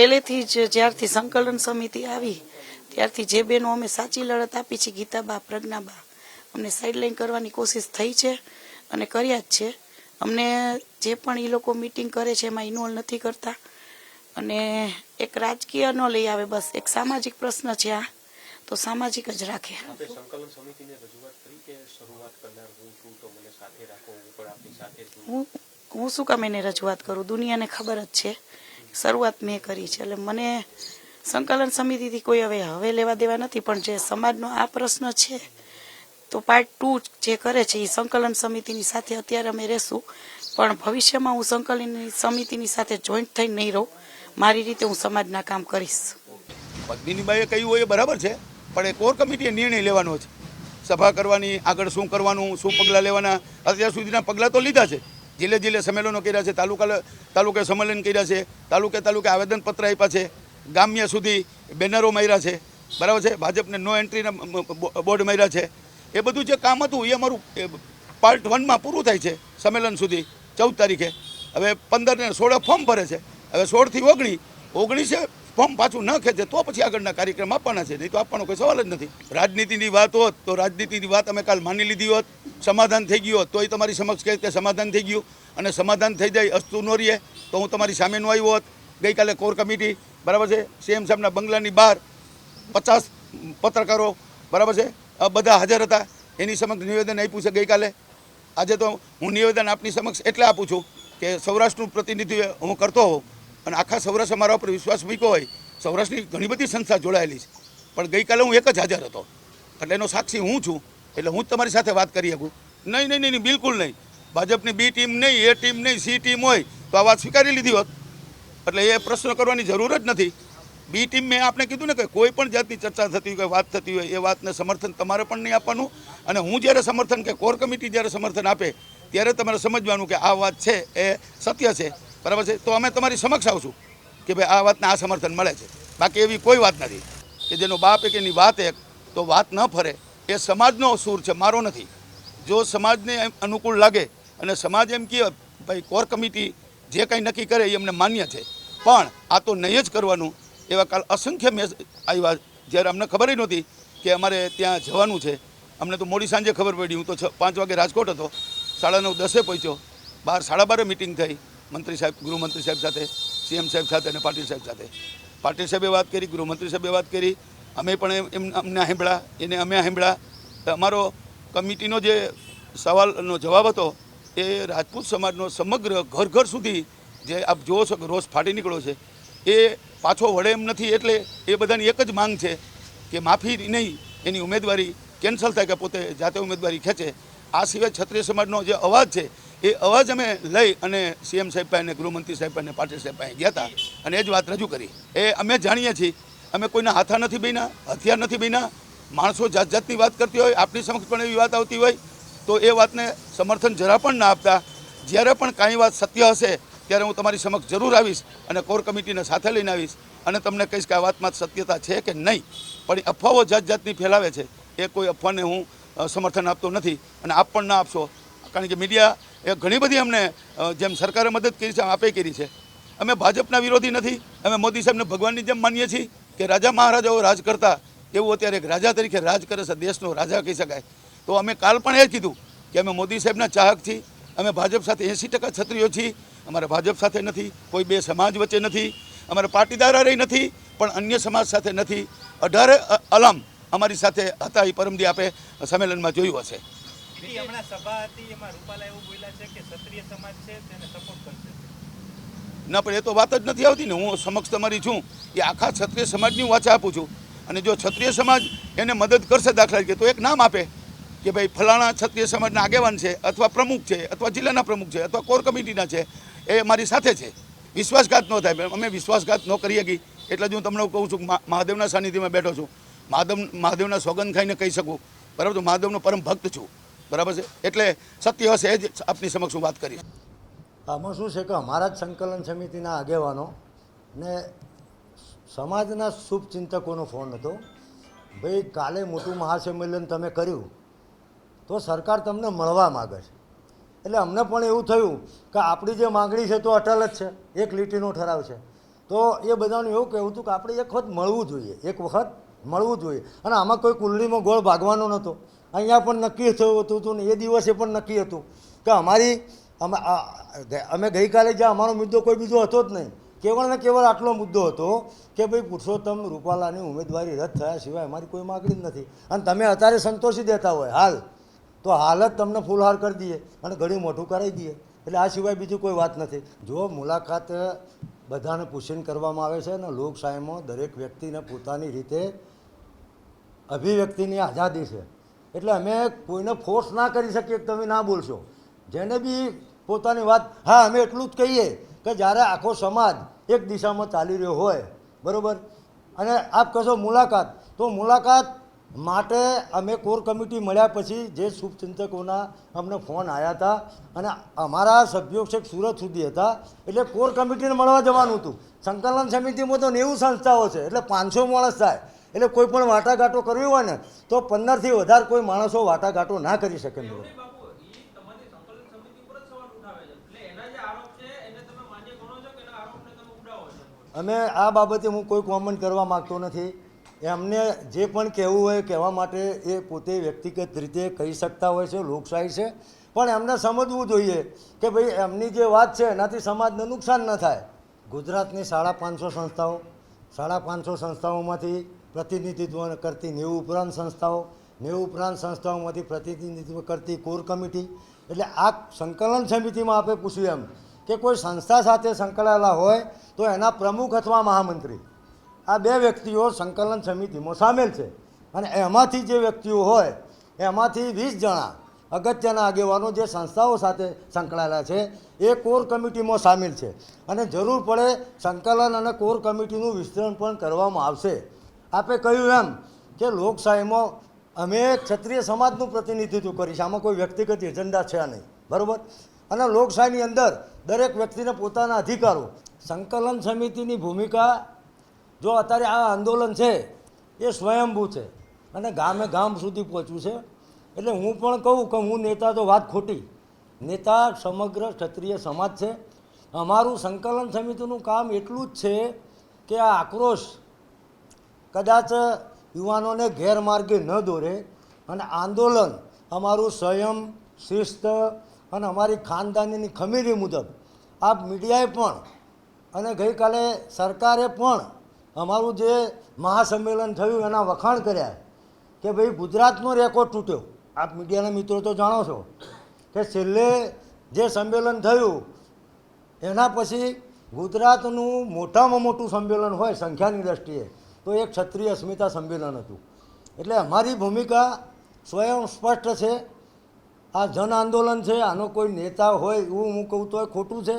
પહેલેથી જ જ્યારથી સંકલન સમિતિ આવી ત્યારથી જે બેનો અમે સાચી લડત આપી છે ગીતાબા પ્રજ્ઞાબા અમને સાઇડલાઇન કરવાની કોશિશ થઈ છે અને કર્યા જ છે. અમને જે પણ એ લોકો મિટિંગ કરે છે એમાં ઇન્વોલ્વ નથી કરતા. અને એક રાજકીય ન લઈ આવે બસ એક સામાજિક પ્રશ્ન છે આ તો સામાજિક જ રાખે. હું છું તો મને સાથે રાખો હું શું કામ એને રજૂઆત કરું? દુનિયાને ખબર જ છે. શરૂઆત મેં કરી છે. એટલે મને સંકલન સમિતિથી કોઈ હવે હવે લેવા દેવા નથી, પણ જે સમાજનો આ પ્રશ્ન છે, તો પાર્ટ ટુ જે કરે છે, એ સંકલન સમિતિની સાથે અત્યારે અમે રહેશું. પણ ભવિષ્યમાં હું સંકલન સમિતિની સાથે જોઈન્ટ થઈને નહીં રહું. મારી રીતે હું સમાજના કામ કરીશ. પદ્મિનીબાઈએ કહ્યું હોય એ બરાબર છે, પણ એ કોર કમિટીએ નિર્ણય લેવાનો છે. સભા કરવાની, આગળ શું કરવાનું, શું પગલાં લેવાના, અત્યાર સુધીના પગલાં તો લીધા છે. જિલ્લે જિલ્લે સંમેલનો કર્યા છે, તાલુકા તાલુકે સંમેલન કર્યા છે, તાલુકે તાલુકે આવેદનપત્ર આપ્યા છે, ગામ્ય સુધી બેનરો માર્યા છે, બરાબર છે? ભાજપને નો એન્ટ્રીના બોર્ડ માર્યા છે. એ બધું જે કામ હતું એ અમારું પાર્ટ વનમાં પૂરું થાય છે, સંમેલન સુધી, ચૌદ તારીખે. હવે પંદર ને સોળ ફોર્મ ભરે છે. હવે સોળથી ઓગણી, ઓગણીસે ફોર્મ પાછું ન ખેંચે તો પછી આગળના કાર્યક્રમ આપવાના છે. નહીં તો આપવાનો કોઈ સવાલ જ નથી. રાજનીતિની વાત હોત તો રાજનીતિની વાત અમે કાલ માની લીધી હોત. સમાધાન થઈ ગયું હોત તોય તમારી સમક્ષ કહે કે સમાધાન થઈ ગયું. અને સમાધાન થઈ જાય અસ્તુ ન રહીએ તો હું તમારી સામેનો આવ્યો હોત. ગઈકાલે કોર કમિટી, બરાબર છે, સીએમ સાહેબના બંગલાની બહાર પચાસ પત્રકારો, બરાબર છે બધા હાજર હતા. એની સમક્ષ નિવેદન આપ્યું છે ગઈકાલે. આજે તો હું નિવેદન આપની સમક્ષ એટલે આપું છું કે સૌરાષ્ટ્રનું પ્રતિનિધિત્વ હું કરતો હોઉં. અને આખા સૌરાષ્ટ્ર મારા ઉપર વિશ્વાસ મૂક્યો હોય, સૌરાષ્ટ્રની ઘણી બધી સંસ્થા જોડાયેલી છે. પણ ગઈકાલે હું એક જ હાજર હતો. એટલે એનો સાક્ષી હું છું, એટલે હું જ તમારી સાથે વાત કરી શકું. નહીં નહીં નહીં બિલકુલ નહીં. ભાજપની બી ટીમ નહીં, એ ટીમ નહીં, સી ટીમ હોય, તો આ વાત સ્વીકારી લીધી હોત. એટલે એ પ્રશ્ન કરવાની જરૂર જ નથી. બી ટીમ મેં આપણે કીધું ને કે કોઈ પણ જાતની ચર્ચા થતી હોય, વાત થતી હોય, એ વાતને સમર્થન તમારે પણ નહીં આપવાનું. અને હું જ્યારે સમર્થન કે કોર કમિટી જ્યારે સમર્થન આપે, ત્યારે તમારે સમજવાનું કે આ વાત છે, એ સત્ય છે. બરાબર છે? તો અમે તમારી સમક્ષ આવશું કે ભાઈ આ વાતને આ સમર્થન મળે છે. બાકી એવી કોઈ વાત નથી કે જેનો બાપ એક એની વાત એક તો વાત ન ફરે. એ સમાજનો સૂર છે, મારો નથી. જો સમાજને એમ અનુકૂળ લાગે અને સમાજ એમ કહે, ભાઈ, કોર કમિટી જે કંઈ નક્કી કરે એ અમને માન્ય છે. પણ આ તો નહીં જ કરવાનું. એવા કાલ અસંખ્ય મેસ, આવ્યા જ્યારે અમને ખબર નહોતી કે અમારે ત્યાં જવાનું છે. અમને તો મોડી સાંજે ખબર પડી. હું તો છ, પાંચ વાગે રાજકોટ હતો. સાડા નવ દસે પહોંચ્યો. બાર, સાડા બારે મિટિંગ થઈ. મંત્રી સાહેબ, ગૃહમંત્રી સાહેબ સાથે, સીએમ સાહેબ સાથે અને પાટીલ સાહેબ સાથે. પાટીલ સાહેબે વાત કરી, ગૃહમંત્રી સાહેબે વાત કરી. અમે પણ એમ અમને સાંભળ્યા, એને અમે તો અમારો કમિટીનો જે સવાલનો જવાબ હતો, એ રાજપૂત સમાજનો સમગ્ર ઘર ઘર સુધી જે આપ જુઓ છો કે રોષ ફાટી નીકળ્યો છે, એ પાછો વળે એમ નથી. એટલે એ બધાની એક જ માંગ છે કે માફી નહીં, એની ઉમેદવારી કેન્સલ થાય કે પોતે જાતે ઉમેદવારી ખેંચે. આ સિવાય ક્ષત્રિય સમાજનો જે અવાજ છે એ અવાજ અમે લઈ અને સીએમ સાહેબ પાસે ગૃહમંત્રી સાહેબ પાસે પાટીલ સાહેબ પાસે ગયા હતા અને એ જ વાત રજૂ કરી. એ અમે જાણીએ છીએ. અમે કોઈના હાથા નથી બન્યા હથિયાર નથી બન્યા માણસો જાત જાતની વાત કરતી હોય આપણી સમક્ષ પણ એવી વાત આવતી હોય, તો એ વાતને સમર્થન જરા પણ ના આપતા. જ્યારે પણ કાંઈ વાત સત્ય હશે, ત્યારે હું તમારી સમક્ષ જરૂર આવીશ અને કોર કમિટીને સાથે લઈને આવીશ અને તમને કહીશ કે આ વાતમાં સત્યતા છે કે નહીં. પણ અફવાઓ જાત જાતની ફેલાવે છે. એ કોઈ અફવાને હું સમર્થન આપતો નથી અને આપ પણ ના આપશો. કારણ કે મીડિયા એ ઘણી બધી અમને જેમ સરકારે મદદ કરી છે, આપે કરી છે. અમે ભાજપના વિરોધી નથી, અમે મોદી સાહેબને ભગવાનની જેમ માનીએ છીએ કે રાજા મહારાજાઓ રાજ કરતા, એવું અત્યારે એક રાજા તરીકે રાજ કરે છે, દેશનો રાજા કહી શકાય. તો અમે કાલ પણ એ કીધું કે અમે મોદી સાહેબના ચાહક છીએ, અમે ભાજપ સાથે એંસી ટકા છત્રીઓ છીએ, અમારે ભાજપ સાથે નથી, કોઈ બે સમાજ વચ્ચે નથી, અમારે પાટીદાર રહી નથી, પણ અન્ય સમાજ સાથે નથી. અઢારે અલમ અમારી સાથે હતા, એ પરમદી આપે સંમેલનમાં જોયું હશે. બીજી હમણાં સભા હતી એમાં રૂપાલા એવું બોલ્યા છે કે ક્ષત્રિય સમાજ છે તેને સપોર્ટ કરશે. ના પણ એ તો વાત જ નથી આવતી ને. હું સમક્ષ તમારી છું. એ આખા ક્ષત્રિય સમાજની હું વાચા આપું છું. અને જો ક્ષત્રિય સમાજ એને મદદ કરશે દાખલા તરીકે તો એક નામ આપે કે ભાઈ ફલાણા ક્ષત્રિય સમાજના આગેવાન છે અથવા પ્રમુખ છે અથવા જિલ્લાના પ્રમુખ છે અથવા કોર કમિટીના છે. એ મારી સાથે છે. વિશ્વાસઘાત ન થાય. અમે વિશ્વાસઘાત ન કરી શકી એટલે જ હું તમને કહું છું મહાદેવના સાનિધ્યમાં બેઠો છું. મહાદેવ મહાદેવના સોગંદ ખાઈને કહી શકું. બરાબર? તો મહાદેવનો પરમ ભક્ત છું. બરાબર છે? એટલે સત્ય હશે જ આપની સમક્ષ હું વાત કરીશ. આમાં શું છે કે અમારા જ સંકલન સમિતિના આગેવાનો ને સમાજના શુભચિંતકોનો ફોન હતો. ભાઈ, કાલે મોટું મહાસંમેલન તમે કર્યું, તો સરકાર તમને મળવા માગે છે. એટલે અમને પણ એવું થયું કે આપણી જે માગણી છે તો અટલ જ છે, એક લીટીનો ઠરાવ છે. તો એ બધાનું એવું કહેવું હતું કે આપણે એક વખત મળવું જોઈએ, એક વખત મળવું જોઈએ. અને આમાં કોઈ કુંડળીમાં ગોળ ભાગવાનો નહોતો. અહીંયા પણ નક્કી થયું હતું ને એ દિવસે પણ નક્કી હતું કે અમારી, અમે અમે ગઈકાલે જ્યાં અમારો મુદ્દો કોઈ બીજો હતો જ નહીં. કેવળ ને કેવળ આટલો મુદ્દો હતો કે ભાઈ પુરુષોત્તમ રૂપાલાની ઉમેદવારી રદ થયા સિવાય અમારી કોઈ માગણી જ નથી. અને તમે અત્યારે સંતોષી દેતા હોય, હાલ. તો હાલ જ તમને ફૂલહાર કરી દઈએ અને ઘણી મોટું કરાવી દઈએ. એટલે આ સિવાય બીજી કોઈ વાત નથી. જો મુલાકાત બધાને પૂછીને કરવામાં આવે છે અને લોકશાહીમાં દરેક વ્યક્તિને પોતાની રીતે અભિવ્યક્તિની આઝાદી છે. એટલે અમે કોઈને ફોર્સ ના કરી શકીએ કે તમે ના બોલશો. જેને બી પોતાની વાત, હા, અમે એટલું જ કહીએ કે જ્યારે આખો સમાજ એક દિશામાં ચાલી રહ્યો હોય, બરાબર? અને આપ કહેશો મુલાકાત, તો મુલાકાત માટે અમે કોર કમિટી મળ્યા પછી જે શુભચિંતકોના અમને ફોન આવ્યા હતા અને અમારા સભ્યો છેક સુરત સુધી હતા, એટલે કોર કમિટીને મળવા જવાનું હતું. સંકલન સમિતિમાં તો નેવું સંસ્થાઓ છે, એટલે પાંચસો માણસ થાય. એટલે કોઈ પણ વાટાઘાટો કરવી હોય ને તો પંદરથી વધારે કોઈ માણસો વાટાઘાટો ના કરી શકે મિત્રો. અમે આ બાબતે હું કોઈ કોમેન્ટ કરવા માગતો નથી. એમને જે પણ કહેવું હોય કહેવા માટે એ પોતે વ્યક્તિગત રીતે કહી શકતા હોય છે લોકશાહી છે. પણ એમને સમજવું જોઈએ કે ભાઈ એમની જે વાત છે એનાથી સમાજને નુકસાન ન થાય. ગુજરાતની સાડા પાંચસો સંસ્થાઓ સાડા પાંચસો સંસ્થાઓમાંથી પ્રતિનિધિત્વ કરતી નેવું ઉપરાંત સંસ્થાઓ, નેવું ઉપરાંત સંસ્થાઓમાંથી પ્રતિનિધિત્વ કરતી કોર કમિટી. એટલે આ સંકલન સમિતિમાં આપણે પૂછ્યું એમ કે કોઈ સંસ્થા સાથે સંકળાયેલા હોય તો એના પ્રમુખ અથવા મહામંત્રી. આ બે વ્યક્તિઓ સંકલન સમિતિમાં સામેલ છે. અને એમાંથી જે વ્યક્તિઓ હોય, એમાંથી વીસ જણા અગત્યના આગેવાનો જે સંસ્થાઓ સાથે સંકળાયેલા છે, એ કોર કમિટીમાં સામેલ છે. અને જરૂર પડે સંકલન અને કોર કમિટીનું વિસ્તરણ પણ કરવામાં આવશે. આપે કહ્યું એમ કે લોકશાહીમાં અમે ક્ષત્રિય સમાજનું પ્રતિનિધિત્વ કરીશું. આમાં કોઈ વ્યક્તિગત એજન્ડા છે નહીં. બરાબર? અને લોકશાહીની અંદર દરેક વ્યક્તિને પોતાના અધિકારો. સંકલન સમિતિની ભૂમિકા જો અત્યારે આ આંદોલન છે, એ સ્વયંભૂ છે. અને ગામે ગામ સુધી પહોંચ્યું છે. એટલે હું પણ કહું કે હું નેતા તો વાત ખોટી. નેતા સમગ્ર ક્ષત્રિય સમાજ છે. અમારું સંકલન સમિતિનું કામ એટલું જ છે કે આ આક્રોશ કદાચ યુવાનોને ગેરમાર્ગે ન દોરે અને આંદોલન અમારું સંયમ, શિસ્ત અને અમારી ખાનદાનીની ખમીરી મુજબ આ મીડિયાએ પણ અને ગઈકાલે સરકારે પણ અમારું જે મહાસંમેલન થયું એના વખાણ કર્યા કે ભાઈ ગુજરાતનો રેકોર્ડ તૂટ્યો. આપ મીડિયાના મિત્રો તો જાણો છો કે છેલ્લે જે સંમેલન થયું, એના પછી ગુજરાતનું મોટામાં મોટું સંમેલન હોય સંખ્યાની દ્રષ્ટિએ. તો એ ક્ષત્રિય અસ્મિતા સંમેલન હતું. એટલે અમારી ભૂમિકા સ્વયં સ્પષ્ટ છે. આ જન આંદોલન છે, આનો કોઈ નેતા હોય એવું હું કહું તોય ખોટું છે.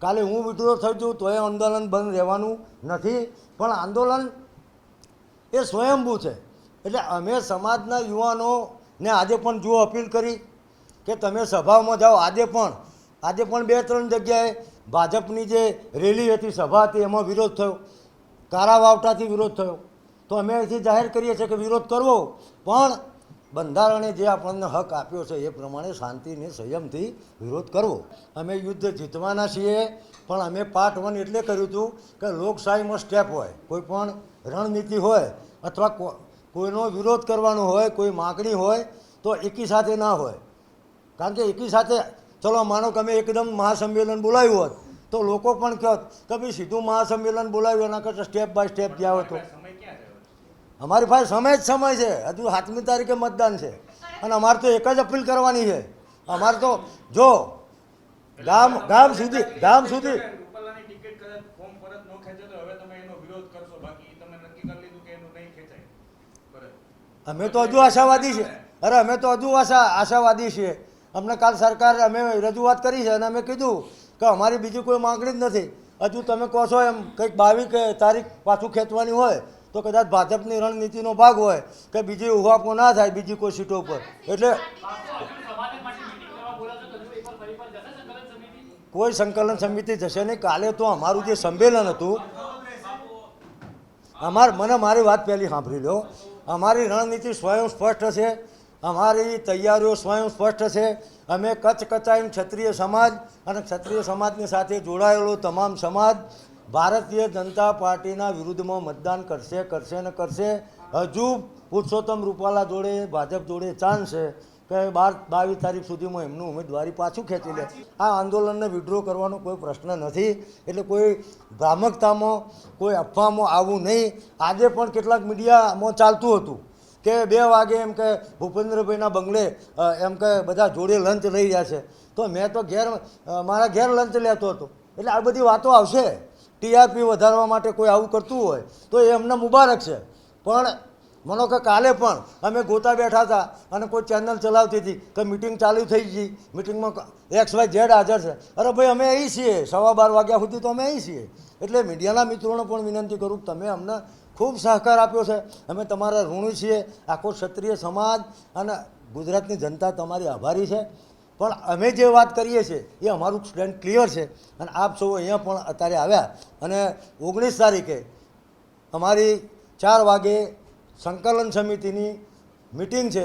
કાલે હું વિડ્રો થઈ જઉં તોય આંદોલન બંધ રહેવાનું નથી. પણ આંદોલન એ સ્વયંભૂ છે. એટલે અમે સમાજના યુવાનોને આજે પણ જુઓ અપીલ કરી કે તમે સભામાં જાઓ. આજે પણ આજે પણ બે ત્રણ જગ્યાએ ભાજપની જે રેલી હતી સભા હતી, એમાં વિરોધ થયો. કારા વાવટાથી વિરોધ થયો. તો અમે અહીંથી જાહેર કરીએ છીએ કે વિરોધ કરવો. પણ બંધારણે જે આપણને હક આપ્યો છે એ પ્રમાણે શાંતિને સંયમથી વિરોધ કરવો. અમે યુદ્ધ જીતવાના છીએ, પણ અમે પાર્ટ વન એટલે કર્યું હતું કે લોકશાહીમાં સ્ટેપ હોય, કોઈ પણ રણનીતિ હોય અથવા કોઈનો વિરોધ કરવાનો હોય, કોઈ માગણી હોય, તો એકી સાથે ના હોય. કારણ કે એકી સાથે, ચલો માનો કે અમે એકદમ મહાસંમેલન બોલાવ્યું હોત તો લોકો પણ કહો કે ભાઈ સીધું મહાસંમેલન બોલાવ્યું એના કરતાં સ્ટેપ બાય સ્ટેપ ગયા હોય તો. સમય ક્યાં રહ્યો અમારી પાસે સમય જ સમય છે. હજુ સાતમી તારીખે મતદાન છે. અને અમારે તો એક જ અપીલ કરવાની છે. અમારે તો જો ગામ ગામ સુધી ગામ સુધી અમે તો હજુ આશાવાદી છે અરે અમે તો હજુ આશા આશાવાદી છીએ. અમને કાલ સરકાર અમે રજૂઆત કરી છે અને અમે કીધું કે અમારી બીજી કોઈ માંગણી જ નથી. હજુ તમે કહો છો એમ, કંઈક બાવીસ તારીખ પાછું ખેંચવાની હોય, તો કદાચ ભાજપની રણનીતિનો ભાગ હોય, કે બીજી ઉહાપો ના થાય બીજી કોઈ સીટો ઉપર. એટલે કોઈ સંકલન સમિતિ જશે નહીં. કાલે તો અમારું જે સંમેલન હતું, અમાર મને મારી વાત પહેલી સાંભળી લો. અમારી રણનીતિ સ્વયં સ્પષ્ટ છે. અમારી તૈયારીઓ સ્વયં સ્પષ્ટ છે. અમે કચ્છ કચાઈન ક્ષત્રિય સમાજ અને ક્ષત્રિય સમાજની સાથે જોડાયેલો તમામ સમાજ ભારતીય જનતા પાર્ટીના વિરુદ્ધમાં મતદાન કરશે કરશે ને કરશે. હજુ પુરુષોત્તમ રૂપાલા જોડે, ભાજપ જોડે ચાન્સ છે કે બાર, બાવીસ તારીખ સુધીમાં એમનું ઉમેદવારી પાછું ખેંચી લે. આ આંદોલનને વિડ્રો કરવાનો કોઈ પ્રશ્ન નથી. એટલે કોઈ ભ્રામકતામાં, કોઈ અફવામાં આવવું નહીં. આજે પણ કેટલાક મીડિયામાં ચાલતું હતું. કે બે વાગે એમ કે ભૂપેન્દ્રભાઈના બંગલે એમ કે બધા જોડે લંચ લઈ રહ્યા છે. તો મેં તો ઘેર મારા ઘેર લંચ લેતો હતો. એટલે આ બધી વાતો આવશે. ટીઆરપી વધારવા માટે કોઈ આવું કરતું હોય, તો એ અમને મુબારક છે. પણ માનો કે કાલે પણ અમે ગોતા બેઠા હતા અને કોઈ ચેનલ ચલાવતી હતી કે મિટિંગ ચાલુ થઈ ગઈ. મિટિંગમાં એક્સ વાય ઝેડ હાજર છે. અરે ભાઈ, અમે અહીં છીએ. સવા બાર વાગ્યા સુધી તો અમે અહીં છીએ. એટલે મીડિયાના મિત્રોને પણ વિનંતી કરું તમે અમને ખૂબ સહકાર આપ્યો છે. અમે તમારા ઋણી છીએ. આખો ક્ષત્રિય સમાજ અને ગુજરાતની જનતા તમારી આભારી છે. પણ અમે જે વાત કરીએ છીએ એ અમારું સ્ટેન્ડ ક્લિયર છે. અને આપ સૌ અહીંયા પણ અત્યારે આવ્યા. અને ઓગણીસ તારીખે અમારી ચાર વાગે સંકલન સમિતિની મિટિંગ છે.